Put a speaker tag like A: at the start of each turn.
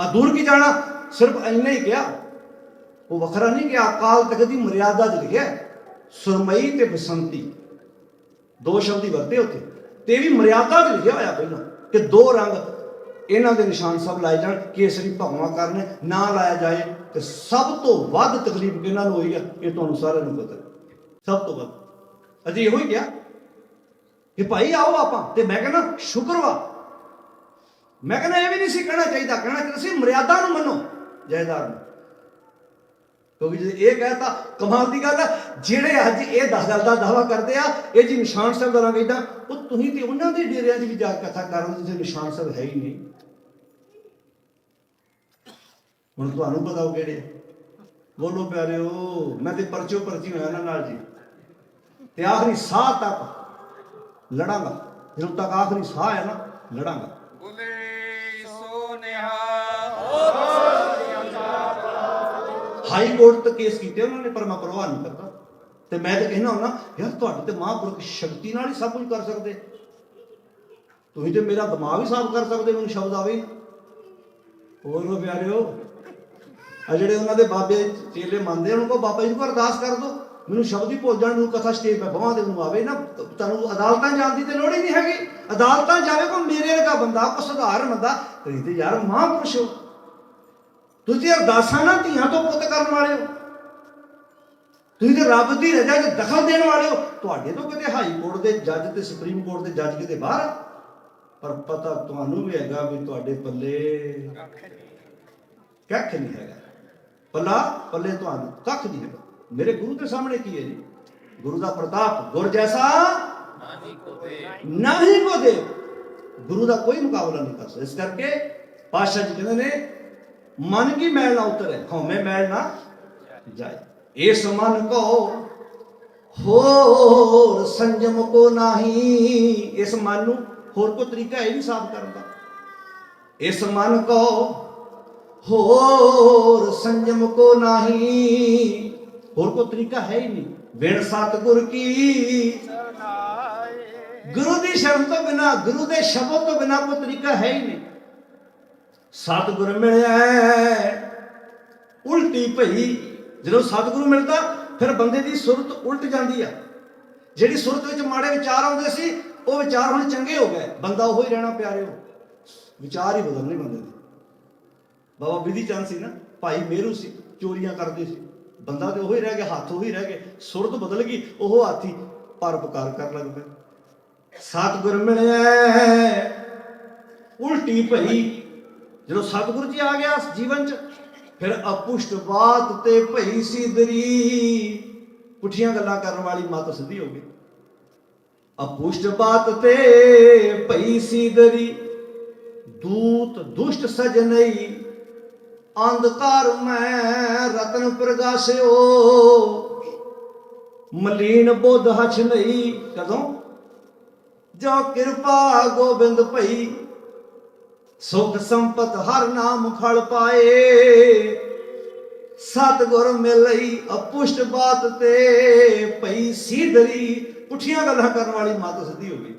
A: ਆ ਦੂਰ ਕੀ ਜਾਣਾ? ਸਿਰਫ ਇੰਨਾ ਹੀ ਕਿਹਾ। ਉਹ ਵੱਖਰਾ ਨਹੀਂ ਕਿ ਅਕਾਲ ਤਖਤ ਦੀ ਮਰਿਆਦਾ ਚ ਲਿਖਿਆ ਸੁਰਮਈ ਤੇ ਬਸੰਤੀ। ਦੋ ਸ਼ਬਦ ਹੀ ਵਰਤੇ ਉੱਥੇ। ਤੇ ਇਹ ਵੀ ਮਰਿਆਦਾ ਚ ਲਿਖਿਆ ਹੋਇਆ ਪਹਿਲਾਂ ਕਿ ਦੋ ਰੰਗ ਇਹਨਾਂ ਦੇ ਨਿਸ਼ਾਨ ਸਭ ਲਾਏ ਜਾਣ, ਕੇਸਰੀ ਭਗਵਾ ਕਰਨ ਨਾ ਲਾਇਆ ਜਾਏ ਤੇ ਸਭ ਤੋਂ ਵੱਧ ਤਕਲੀਫ ਕਿਹਨਾਂ ਨੂੰ ਹੋਈ ਆ? ਇਹ ਤੁਹਾਨੂੰ ਸਾਰਿਆਂ ਨੂੰ ਪਤਾ। ਸਭ ਤੋਂ ਵੱਧ। ਅਜੇ ਇਹੋ ਹੀ ਕਿਹਾ ਕਿ ਭਾਈ ਆਓ ਆਪਾਂ ਤੇ ਮੈਂ ਕਹਿੰਦਾ, ਸ਼ੁਕਰ ਵਾ ਮੈਂ ਕਹਿੰਦਾ ਇਹ ਵੀ ਨਹੀਂ ਸੀ ਕਹਿਣਾ ਚਾਹੀਦਾ ਕਹਿਣਾ ਚਾਹੀਦਾ ਸੀ, ਮਰਿਆਦਾ ਨੂੰ ਮੰਨੋ ਜਾਇਦਾਦ ਨੂੰ। ਕਿਉਂਕਿ ਜੇ ਇਹ ਕਹਤਾ ਕਮਾਲ ਦੀ ਗੱਲ ਹੈ, ਜਿਹੜੇ ਅੱਜ ਇਹ ਦਸ ਗੱਲ ਦਾ ਦਾਵਾ ਕਰਦੇ ਆ, ਇਹ ਜੀ ਨਿਸ਼ਾਨ ਸਾਹਿਬ ਦਾ ਕਹਿੰਦਾ, ਉਹ ਤੁਸੀਂ ਤੇ ਉਹਨਾਂ ਦੇ ਡੇਰਿਆਂ 'ਚ ਵੀ ਜਾ ਕੇ ਕਥਾ ਕਰੋ ਜਿੱਥੇ ਨਿਸ਼ਾਨ ਸਾਹਿਬ ਹੈ ਹੀ ਨਹੀਂ। ਹੁਣ ਤੁਹਾਨੂੰ ਪਤਾ ਉਹ ਕਿਹੜੇ ਆ। ਬੋਲੋ ਪਿਆਰਿਓ, ਮੈਂ ਤੇ ਪਰਚੋ ਪਰਚੀ ਹੋਇਆ ਨਾ ਨਾਲ ਜੀ। ਤੇ ਆਖਰੀ ਸਾਹ ਤੱਕ ਲੜਾਂਗਾ। ਜਦੋਂ ਤੱਕ ਆਖਰੀ ਸਾਹ ਹੈ ਨਾ, ਲੜਾਂਗਾ। ਹਾਈ ਕੋਰਟ ਤੱਕ ਕੇਸ ਕੀਤੇ ਉਹਨਾਂ ਨੇ, ਪਰ ਮੈਂ ਪਰਵਾਹ ਨਹੀਂ ਕਰਦਾ। ਤੇ ਮੈਂ ਤਾਂ ਕਹਿਣਾ ਹੁੰਦਾ, ਯਾਰ, ਤੁਹਾਡੇ ਤੇ ਮਹਾਂਪੁਰਖ ਸ਼ਕਤੀ ਨਾਲ ਹੀ ਸਭ ਕੁਝ ਕਰ ਸਕਦੇ। ਤੁਸੀਂ ਤੇ ਮੇਰਾ ਦਿਮਾਗ ਹੀ ਸਾਫ਼ ਕਰ ਸਕਦੇ, ਮੈਨੂੰ ਸ਼ਬਦ ਆਵੇ ਨਾ। ਹੋਰ ਲੋ ਪਿਆਰਿਓ ਆ ਜਿਹੜੇ ਉਹਨਾਂ ਦੇ ਬਾਬੇ ਚੇਲੇ ਮੰਨਦੇ ਉਹਨਾਂ ਕੋ ਬਾਬਾ ਜੀ ਨੂੰ ਅਰਦਾਸ ਕਰ ਦੋ। ਮੈਨੂੰ ਸ਼ਬਦ ਹੀ ਭੁੱਲ ਜਾਣ, ਮੈਨੂੰ ਕਥਾ ਸਟੇਜ 'ਤੇ ਬਵਾਂ ਦੇ ਨੂੰ ਆਵੇ ਨਾ। ਤੁਹਾਨੂੰ ਅਦਾਲਤਾਂ ਜਾਣ ਦੀ ਤੇ ਲੋੜ ਹੀ ਨਹੀਂ ਹੈਗੀ। ਅਦਾਲਤਾਂ ਜਾਵੇ ਕੋ ਮੇਰੇ ਵਰਗਾ ਬੰਦਾ ਕੋ ਸਧਾਰਨ ਬੰਦਾ। ਤੇ ਯਾਰ ਮਹਾਂਪੁਰਸ਼ ਹੋ। ਤੁਸੀਂ ਅਰਦਾਸਾਂ ਨਾ ਧੀਆਂ ਤੋਂ ਪੁੱਤ ਕਰਨ ਵਾਲੇ ਹੋ। ਤੁਸੀਂ ਤੇ ਰੱਬ ਦੀ ਰਜ਼ਾ 'ਚ ਦਖਲ ਦੇਣ ਵਾਲੇ ਹੋ। ਤੁਹਾਡੇ ਤੋਂ ਕਿਤੇ ਹਾਈ ਕੋਰਟ ਦੇ ਜੱਜ ਤੇ ਸੁਪਰੀਮ ਕੋਰਟ ਦੇ ਜੱਜ ਕਿਤੇ ਬਾਹਰ ਪਰ ਪਤਾ ਤੁਹਾਨੂੰ ਵੀ ਹੈਗਾ ਵੀ ਤੁਹਾਡੇ ਪੱਲੇ ਕੱਖ ਨਹੀਂ ਹੈਗਾ। ਪੱਲਾ, ਪੱਲੇ ਤੁਹਾਨੂੰ ਕੱਖ ਨਹੀਂ ਹੈਗਾ। ਮੇਰੇ ਗੁਰੂ ਦੇ ਸਾਹਮਣੇ ਕੀ ਹੈ ਜੀ? ਗੁਰੂ ਦਾ ਪ੍ਰਤਾਪ ਗੁਰ ਜੈਸਾ ਨਹੀਂ ਕੋ ਦੇ ਗੁਰੂ ਦਾ ਕੋਈ ਮੁਕਾਬਲਾ ਨਹੀਂ ਕਰ ਸਕਦਾ। ਇਸ ਕਰਕੇ ਪਾਸ਼ਾ ਜੀ ਕਹਿੰਦੇ ਨੇ ਮਨ ਕੀ ਮੈਲ ਨਾ ਉਤਰੇ ਹਉਮੈ ਮੈਲ ਨਾ ਜਾਏ। ਇਸ ਮਨ ਕੋ ਹੋਰ ਸੰਜਮ ਕੋ ਨਹੀਂ। ਇਸ ਮਨ ਨੂੰ ਹੋਰ ਕੋ ਤਰੀਕਾ ਹੈ ਨਹੀਂ ਸਾਫ਼ ਕਰਨ ਦਾ। ਇਸ ਮਨ ਕੋ ਹੋਰ ਸੰਜਮ ਕੋ ਨਹੀਂ। ਹੋਰ ਕੋ ਤਰੀਕਾ ਹੈ ਹੀ ਨਹੀਂ। ਬਿਨ ਸਤਿਗੁਰ ਕੀ? ਗੁਰੂ ਦੀ ਸ਼ਰਨ ਤੋਂ ਬਿਨਾ, ਗੁਰੂ ਦੇ ਸ਼ਬਦ ਤੋਂ ਬਿਨਾ ਕੋਈ ਤਰੀਕਾ ਹੈ ਹੀ ਨਹੀਂ। ਸਤਿਗੁਰ ਮਿਲਿਆ ਉਲਟੀ ਭਈ, ਜਦੋਂ ਸਤਿਗੁਰੂ ਮਿਲਦਾ, ਫਿਰ ਬੰਦੇ ਦੀ ਸੁਰਤ ਉਲਟ ਜਾਂਦੀ ਆ। ਜਿਹੜੀ ਸੁਰਤ ਵਿੱਚ ਮਾੜੇ ਵਿਚਾਰ ਆਉਂਦੇ ਸੀ, ਉਹ ਵਿਚਾਰ ਹੁਣ ਚੰਗੇ ਹੋ ਗਏ। ਬੰਦਾ ਉਹੋ ਹੀ ਰਹਿਣਾ ਪਿਆਰਿਓ। ਵਿਚਾਰ ਹੀ ਬਦਲਨੇ ਬੰਦੇ ਦੇ। ਬਾਬਾ ਵਿਧੀ ਚੰਦ ਸੀ ਨਾ, ਭਾਈ ਮੇਰੂ ਸੀ, ਚੋਰੀਆਂ ਕਰਦੇ ਸੀ। ਬੰਦਾ ਤੇ ਉਹੀ ਰਹਿ ਗਿਆ, ਹੱਥ ਉਹੀ ਰਹਿ ਗਏ। ਸੁਰਤ ਬਦਲ ਗਈ, ਉਹ ਹਾਥੀ ਪਰਪਕਾਰ ਕਰਨ ਲੱਗ ਪਿਆ। ਸਤਿਗੁਰ ਮਿਲਿਆ ਉਲਟੀ ਭਈ ਜਦੋਂ ਸਤਿਗੁਰੂ ਜੀ ਆ ਗਿਆ ਜੀਵਨ ਚ, ਫਿਰ ਅਪੁਸ਼ਟ ਬਾਤ ਤੇ ਭਈ ਸਿਦਰੀ। ਪੁੱਠੀਆਂ ਗੱਲਾਂ ਕਰਨ ਵਾਲੀ ਮਤ ਸਿੱਧੀ ਹੋ ਗਈ। ਅਪੁਸ਼ਟ ਬਾਤ ਤੇ ਭਈ ਸਿਦਰੀ। ਦੂਤ ਦੁਸ਼ਟ ਸਜਨਈ ਅੰਧਕਾਰ ਮੈਂ ਰਤਨ ਪ੍ਰਗਾਸਿਓ। ਮਲੀਨ ਬੁੱਧ ਹਛ ਨਹੀਂ। ਕਦੋਂ? ਜੋ ਕਿਰਪਾ ਗੋਬਿੰਦ ਭਈ। ਸੁਖ ਸੰਪਤ ਹਰ ਨਾਮ ਖੜ ਪਾਏ। ਸਤਗੁਰ ਮਿਲਈ ਅਪੁਸ਼ਟ ਬਾਤ ਤੇ ਪਈ ਸੀਧਰੀ ਪੁੱਠੀਆਂ ਗੱਲਾਂ ਕਰਨ ਵਾਲੀ ਮਤ ਸਿੱਧੀ ਹੋ ਗਈ।